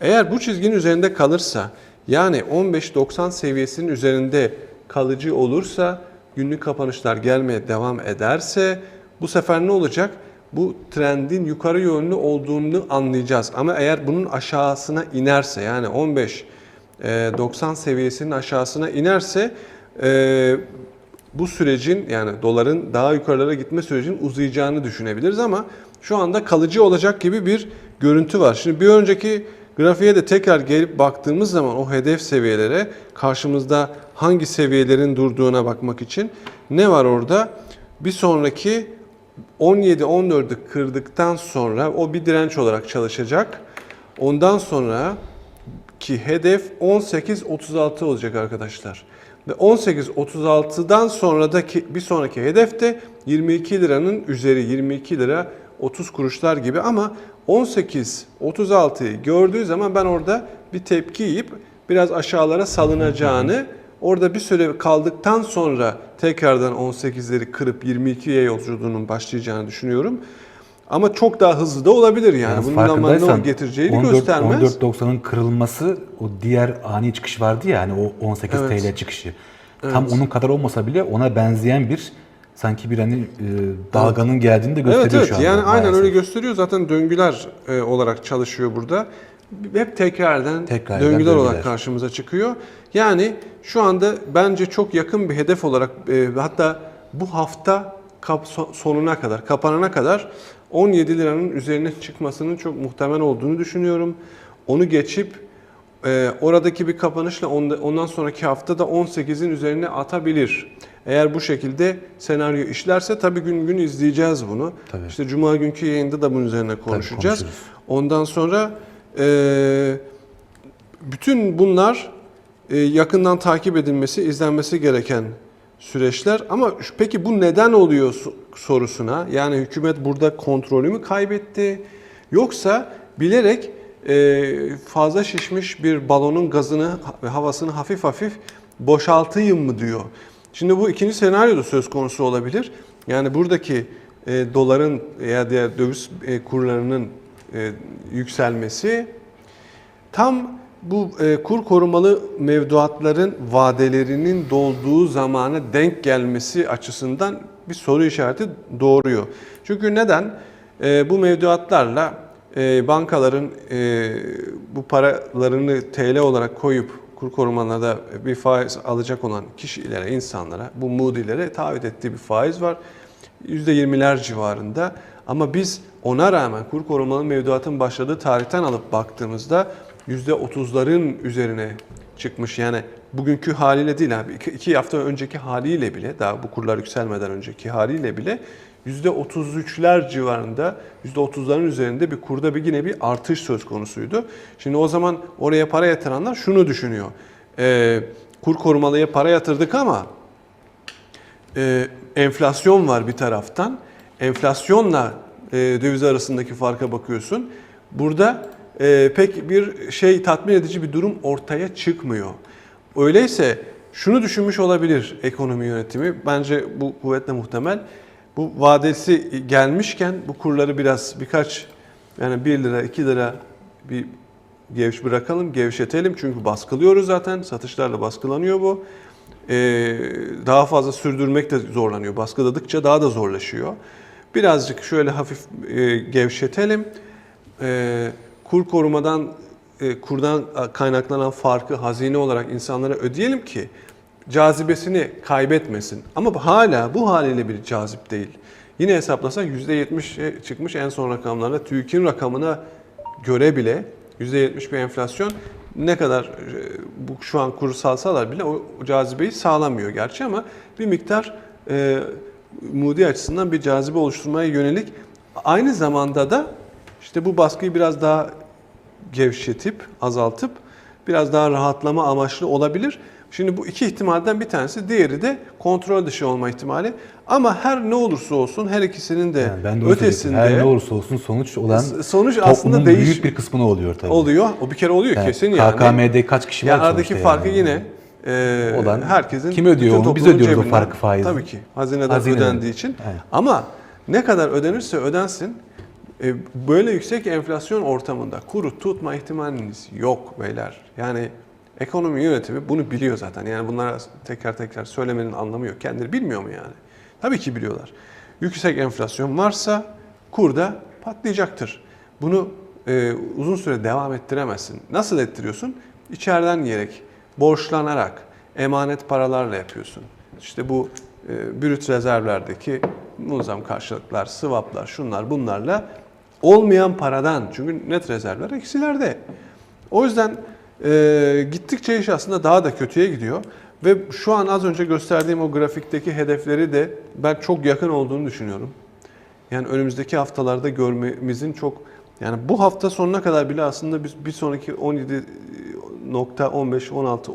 Eğer bu çizginin üzerinde kalırsa yani 15.90 seviyesinin üzerinde kalıcı olursa günlük kapanışlar gelmeye devam ederse bu sefer ne olacak? Bu trendin yukarı yönlü olduğunu anlayacağız. Ama eğer bunun aşağısına inerse yani 15 e, 90 seviyesinin aşağısına inerse e, bu sürecin yani doların daha yukarılara gitme sürecinin uzayacağını düşünebiliriz ama şu anda kalıcı olacak gibi bir görüntü var. Şimdi bir önceki grafiğe de tekrar gelip baktığımız zaman o hedef seviyelere karşımızda hangi seviyelerin durduğuna bakmak için ne var orada? Bir sonraki 17-14'ü kırdıktan sonra o bir direnç olarak çalışacak. Ondan sonra ki hedef 18.36 olacak arkadaşlar. Ve 18.36'dan sonradaki bir sonraki hedef de 22 liranın üzeri 22 lira 30 kuruşlar gibi ama 18.36'yı gördüğü zaman ben orada bir tepki yiyip biraz aşağılara salınacağını orada bir süre kaldıktan sonra tekrardan 18'leri kırıp 22'ye yolculuğunun başlayacağını düşünüyorum. Ama çok daha hızlı da olabilir yani. Yalnız Bunun farkındaysan getireceğini 14 göstermez. 14.90'ın kırılması o diğer ani çıkış vardı ya hani o 18 Evet. TL çıkışı. Tam onun kadar olmasa bile ona benzeyen bir sanki bir hani e, dalganın geldiğini de gösteriyor Evet evet şu anda. yani aynen maalesef. öyle gösteriyor. Zaten döngüler e, olarak çalışıyor burada. Hep tekrardan Tekrardan döngüler, döngüler. olarak karşımıza çıkıyor. Yani şu anda bence çok yakın bir hedef olarak e, hatta bu hafta kap, so- sonuna kadar, kapanana kadar 17 liranın üzerine çıkmasının çok muhtemel olduğunu düşünüyorum. Onu geçip e, oradaki bir kapanışla onda- ondan sonraki hafta da 18'in üzerine atabilir. Eğer bu şekilde senaryo işlerse tabii gün gün izleyeceğiz bunu. Tabii. İşte cuma günkü yayında da bunun üzerine konuşacağız. konuşuruz. Ondan sonra e, bütün bunlar e, yakından takip edilmesi, izlenmesi gereken süreçler. Ama peki bu neden oluyor so- sorusuna, yani hükümet burada kontrolü mü kaybetti? Yoksa bilerek e, fazla şişmiş bir balonun gazını ve havasını hafif hafif boşaltayım mı diyor. Şimdi bu ikinci senaryo da söz konusu olabilir. Yani buradaki e, doların veya diğer döviz e, kurlarının e, yükselmesi tam bu e, kur korumalı mevduatların vadelerinin dolduğu zamana denk gelmesi açısından bir soru işareti doğuruyor. Çünkü neden? E, bu mevduatlarla e, bankaların e, bu paralarını TL olarak koyup kur korumalarda bir faiz alacak olan kişilere, insanlara, bu Moody'lere taahhüt ettiği bir faiz var. %20'ler civarında. Ama biz ona rağmen kur korumalı mevduatın başladığı tarihten alıp baktığımızda %30'ların üzerine çıkmış. Yani bugünkü haliyle değil abi. iki, hafta önceki haliyle bile daha bu kurlar yükselmeden önceki haliyle bile %33'ler civarında %30'ların üzerinde bir kurda bir yine bir artış söz konusuydu. Şimdi o zaman oraya para yatıranlar şunu düşünüyor. Ee, kur korumalıya para yatırdık ama e, enflasyon var bir taraftan. Enflasyonla e, döviz arasındaki farka bakıyorsun. Burada e, pek bir şey tatmin edici bir durum ortaya çıkmıyor. Öyleyse şunu düşünmüş olabilir ekonomi yönetimi. Bence bu kuvvetle muhtemel. Bu vadesi gelmişken bu kurları biraz birkaç yani 1 lira 2 lira bir gevş bırakalım, gevşetelim. Çünkü baskılıyoruz zaten. Satışlarla baskılanıyor bu. Ee, daha fazla sürdürmek de zorlanıyor. Baskıladıkça daha da zorlaşıyor. Birazcık şöyle hafif e, gevşetelim. Ee, kur korumadan, e, kurdan kaynaklanan farkı hazine olarak insanlara ödeyelim ki cazibesini kaybetmesin. Ama hala bu haliyle bir cazip değil. Yine hesaplasak %70'e çıkmış en son rakamlarla TÜİK'in rakamına göre bile %70 bir enflasyon ne kadar e, bu şu an kuru salsalar bile o cazibeyi sağlamıyor gerçi ama bir miktar e, Moody açısından bir cazibe oluşturmaya yönelik aynı zamanda da işte bu baskıyı biraz daha gevşetip azaltıp biraz daha rahatlama amaçlı olabilir. Şimdi bu iki ihtimalden bir tanesi, diğeri de kontrol dışı olma ihtimali. Ama her ne olursa olsun her ikisinin de Yani ben de ötesinde. Her ne olursa olsun sonuç olan sonuç aslında değiş büyük bir kısmına oluyor tabii. oluyor. O bir kere oluyor Yani kesin yani. KKM'de kaç kişi var Yani aradaki farkı yani. yine e, Olan, herkesin kim ödüyor onu? Biz ödüyoruz o cebinden. farkı faizi. Tabii ki. Hazineden Hazineden. ödendiği için. Aynen. Ama ne kadar ödenirse ödensin E, böyle yüksek enflasyon ortamında kuru tutma ihtimaliniz yok beyler. Yani ekonomi yönetimi bunu biliyor zaten. Yani bunlara tekrar tekrar söylemenin anlamı yok. Kendileri bilmiyor mu yani? Tabii ki biliyorlar. Yüksek enflasyon varsa kur da patlayacaktır. Bunu e, uzun süre devam ettiremezsin. Nasıl ettiriyorsun? İçeriden yiyerek, borçlanarak, emanet paralarla yapıyorsun. İşte bu e, brüt rezervlerdeki muazzam karşılıklar, swaplar, şunlar bunlarla olmayan paradan çünkü net rezervler eksilerde. O yüzden e, gittikçe iş aslında daha da kötüye gidiyor ve şu an az önce gösterdiğim o grafikteki hedefleri de ben çok yakın olduğunu düşünüyorum. Yani önümüzdeki haftalarda görmemizin çok yani bu hafta sonuna kadar bile aslında biz bir sonraki 17.15 16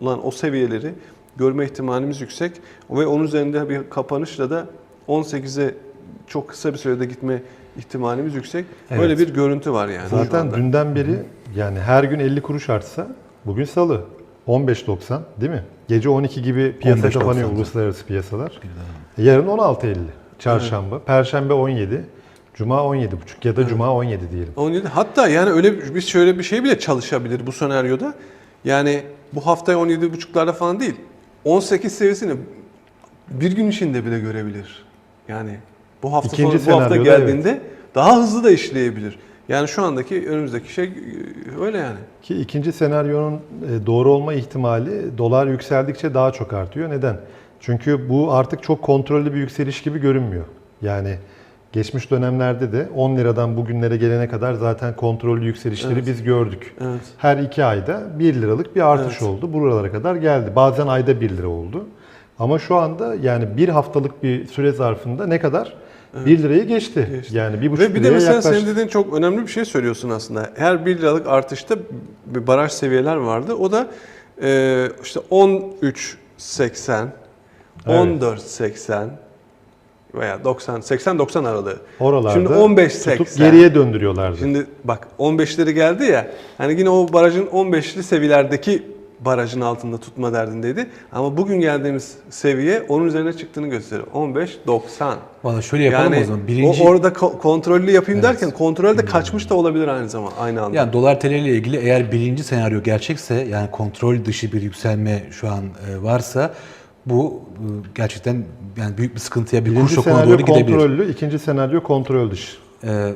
olan o seviyeleri görme ihtimalimiz yüksek ve onun üzerinde bir kapanışla da 18'e çok kısa bir sürede gitme ihtimalimiz yüksek. Böyle Evet. bir görüntü var yani. Zaten dünden beri yani her gün 50 kuruş artsa bugün salı 15.90 değil mi? Gece 12 gibi piyasa 15.90 kapanıyor uluslararası piyasalar. Yarın 16.50 çarşamba, perşembe 17, cuma 17.5 ya da cuma 17 diyelim. 17 hatta yani öyle biz şöyle bir şey bile çalışabilir bu senaryoda. Yani bu haftaya 17.5'larda falan değil. 18 seviyesini bir gün içinde bile görebilir. Yani bu hafta İkinci sonu, bu hafta geldiğinde daha hızlı da işleyebilir. Yani şu andaki önümüzdeki şey e, öyle yani. Ki ikinci senaryonun e, doğru olma ihtimali dolar yükseldikçe daha çok artıyor. Neden? Çünkü bu artık çok kontrollü bir yükseliş gibi görünmüyor. Yani geçmiş dönemlerde de 10 liradan bugünlere gelene kadar zaten kontrollü yükselişleri Evet. biz gördük. Evet. Her iki ayda 1 liralık bir artış Evet. oldu. Buralara kadar geldi. Bazen ayda 1 lira oldu. Ama şu anda yani bir haftalık bir süre zarfında ne kadar? 1 lirayı geçti. Geçti. Yani bir buçuk Ve bir de liraya mesela yaklaştı. senin dediğin çok önemli bir şey söylüyorsun aslında. Her 1 liralık artışta bir baraj seviyeler vardı. O da e, işte 13.80, Evet. 14.80 veya 90 80-90 aralığı. Oralarda Şimdi 15.80. tutup geriye döndürüyorlardı. Şimdi bak 15'leri geldi ya. Hani yine o barajın 15'li seviyelerdeki barajın altında tutma derdindeydi. Ama bugün geldiğimiz seviye onun üzerine çıktığını gösteriyor. 15.90. Valla şöyle yapalım Yani o zaman. Birinci, o orada ko- kontrollü yapayım Evet. derken kontrolde kaçmış da olabilir aynı zaman aynı anda. yani dolar TL ile ilgili eğer birinci senaryo gerçekse yani kontrol dışı bir yükselme şu an e, varsa bu e, gerçekten yani büyük bir sıkıntıya bir kur Birinci şokuna senaryo doğru gidebilir. kontrollü, ikinci senaryo kontrol dışı. Ee,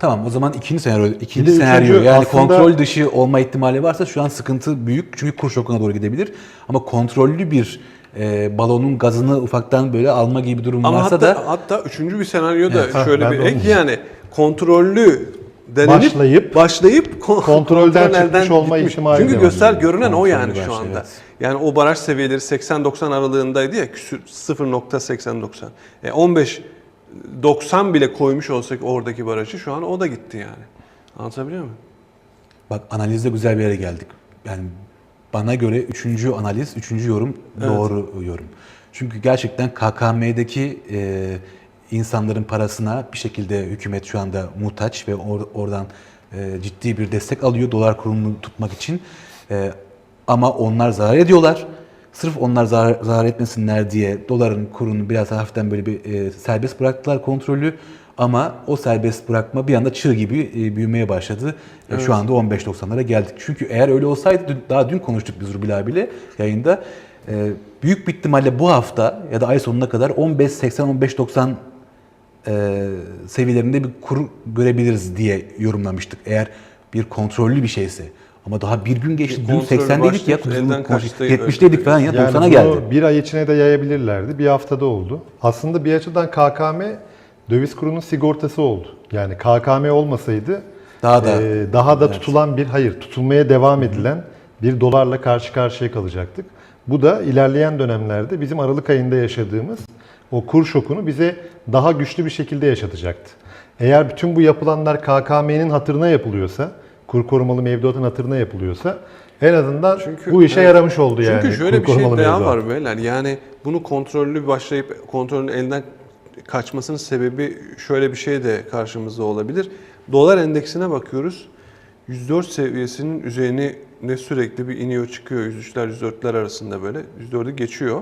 tamam o zaman ikinci senaryo, ikinci Bir de senaryo üçüncü yani aslında- kontrol dışı olma ihtimali varsa şu an sıkıntı büyük çünkü kur şokuna doğru gidebilir. Ama kontrollü bir e, balonun gazını ufaktan böyle alma gibi bir durum Ama varsa hatta da hatta üçüncü bir senaryo da Evet. Ha, şöyle ben bir de onu ek yani kontrollü denenip Başlayıp- başlayıp kon- kontrolden kontrol çıkmış elden olma gitmiş. ihtimali Çünkü de var. göster görünen o Kontrollü yani şu başlıyor, anda. evet. Yani o baraj seviyeleri 80-90 aralığındaydı ya küsür 0.80-90. E 15 90 bile koymuş olsak oradaki barajı şu an o da gitti yani. Anlatabiliyor muyum? bak analizde güzel bir yere geldik. Yani bana göre üçüncü analiz, üçüncü yorum doğru yorum. Çünkü gerçekten KKM'deki e, insanların parasına bir şekilde hükümet şu anda muhtaç ve or- oradan e, ciddi bir destek alıyor dolar kurunu tutmak için. E, ama onlar zarar ediyorlar. Sırf onlar zarar, zarar etmesinler diye doların kurunu biraz hafiften böyle bir e, serbest bıraktılar kontrolü. Ama o serbest bırakma bir anda çığ gibi e, büyümeye başladı. E, Şu anda 15.90'lara geldik. Çünkü eğer öyle olsaydı dün- daha dün konuştuk biz Rubil abiyle yayında. E, büyük bir ihtimalle bu hafta ya da ay sonuna kadar 15.80-15.90 e, seviyelerinde bir kur görebiliriz diye yorumlamıştık. Eğer bir kontrollü bir şeyse. Ama daha bir gün geçti. Dün kontrol 80'deydik ya. başlayıp elden kaçtı, 70'deydik falan ya. 90'a bunu geldi. bir ay içine de yayabilirlerdi. Bir haftada oldu. Aslında bir açıdan KKM döviz kurunun sigortası oldu. Yani KKM olmasaydı Daha da- e, daha da Evet. tutulan bir hayır tutulmaya devam edilen bir dolarla karşı karşıya kalacaktık. Bu da ilerleyen dönemlerde bizim Aralık ayında yaşadığımız o kur şokunu bize daha güçlü bir şekilde yaşatacaktı. Eğer bütün bu yapılanlar KKM'nin hatırına yapılıyorsa, kur korumalı mevduatın hatırına yapılıyorsa en azından Çünkü- bu işe evet. yaramış oldu yani. Çünkü şöyle kur bir şey korumalı daha mevduat. var beyler. Yani bunu kontrollü başlayıp kontrolün elden kaçmasının sebebi şöyle bir şey de karşımızda olabilir. Dolar endeksine bakıyoruz. 104 seviyesinin üzerine ne sürekli bir iniyor çıkıyor. 103'ler 104'ler arasında böyle. 104'ü geçiyor.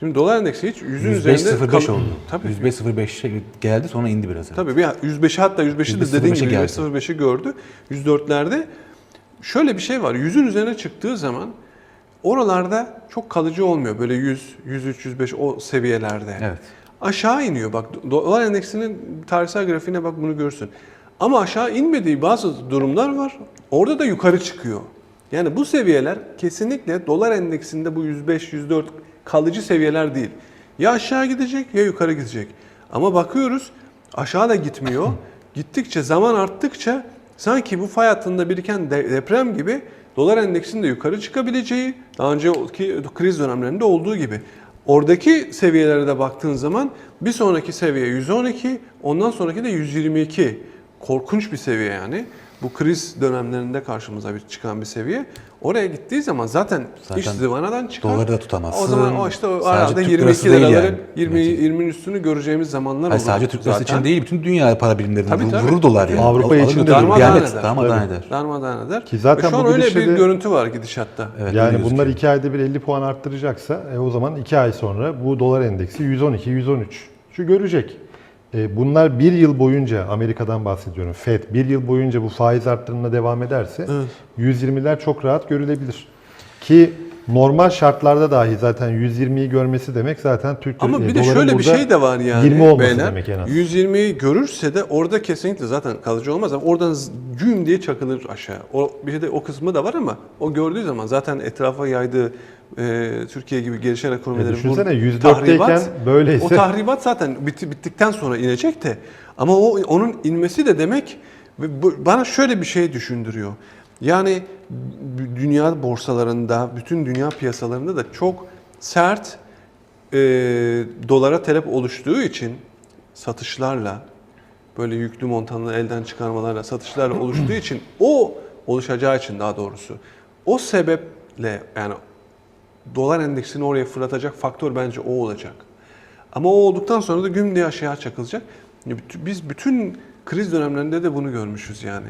Şimdi dolar endeksi hiç 100'ün 105.05 üzerinde kal- oldu. Tabii. 105.05'e geldi sonra indi biraz. Tabii bir 105'i hatta 105'i de %05'e dediğin gibi geldi. 105'i gördü. 104'lerde şöyle bir şey var. 100'ün üzerine çıktığı zaman oralarda çok kalıcı olmuyor. Böyle 100, 103, 105 o seviyelerde. Evet. Aşağı iniyor. Bak dolar endeksinin tarihsel grafiğine bak bunu görürsün. Ama aşağı inmediği bazı durumlar var. Orada da yukarı çıkıyor. Yani bu seviyeler kesinlikle dolar endeksinde bu 105, 104 kalıcı seviyeler değil. Ya aşağı gidecek ya yukarı gidecek. Ama bakıyoruz aşağı da gitmiyor. Gittikçe zaman arttıkça sanki bu fay hattında biriken de- deprem gibi dolar endeksinin de yukarı çıkabileceği daha önceki kriz dönemlerinde olduğu gibi. Oradaki seviyelere de baktığın zaman bir sonraki seviye 112, ondan sonraki de 122. Korkunç bir seviye yani. Bu kriz dönemlerinde karşımıza bir çıkan bir seviye. Oraya gittiği zaman zaten, Zaten iş zıvanadan çıkar. doları da tutamazsın. O zaman o işte o Sadece arada Türk 22 lirası değil liraları yani. 20 Evet. 20'nin üstünü göreceğimiz zamanlar Hayır, olur. sadece Türk lirası için değil, bütün dünya para birimlerinin Tabii, tabii. vurur dolar yani. Avrupa için de Diyanet eder. darmadağın Tabii. eder. Darmadağın eder. Ki zaten Ve şu an bu öyle bir görüntü var gidişatta. Evet, Yani bunlar 2 ayda bir 50 puan arttıracaksa e, o zaman 2 ay sonra bu dolar endeksi 112, 113 şu görecek. E, bunlar bir yıl boyunca Amerika'dan bahsediyorum. Fed bir yıl boyunca bu faiz arttırımına devam ederse 120'ler çok rahat görülebilir. Ki normal şartlarda dahi zaten 120'yi görmesi demek zaten Türk Ama bir de şöyle bir şey de var yani 20 olması beyler. demek en az. 120'yi görürse de orada kesinlikle zaten kalıcı olmaz ama oradan güm diye çakılır aşağı. O bir de o kısmı da var ama o gördüğü zaman zaten etrafa yaydığı e, Türkiye gibi gelişen E, ekonomilerin bu düşünsene 104'teyken böyleyse o tahribat zaten bitti, bittikten sonra inecek de ama o onun inmesi de demek bu- bana şöyle bir şey düşündürüyor. Yani dünya borsalarında, bütün dünya piyasalarında da çok sert e, dolara talep oluştuğu için satışlarla böyle yüklü montanlı elden çıkarmalarla satışlarla oluştuğu için o oluşacağı için daha doğrusu o sebeple yani dolar endeksini oraya fırlatacak faktör bence o olacak. Ama o olduktan sonra da güm diye aşağı çakılacak. Biz bütün kriz dönemlerinde de bunu görmüşüz yani.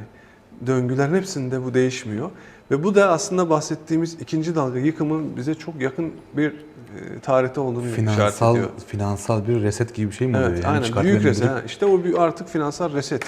Döngülerin hepsinde bu değişmiyor. Ve bu da aslında bahsettiğimiz ikinci dalga yıkımın bize çok yakın bir e, tarihte olduğunu işaret Finansal ediyor. finansal bir reset gibi bir şey mi oluyor? Evet, yani? aynen. Büyük reset. ha. İşte o bir artık finansal reset.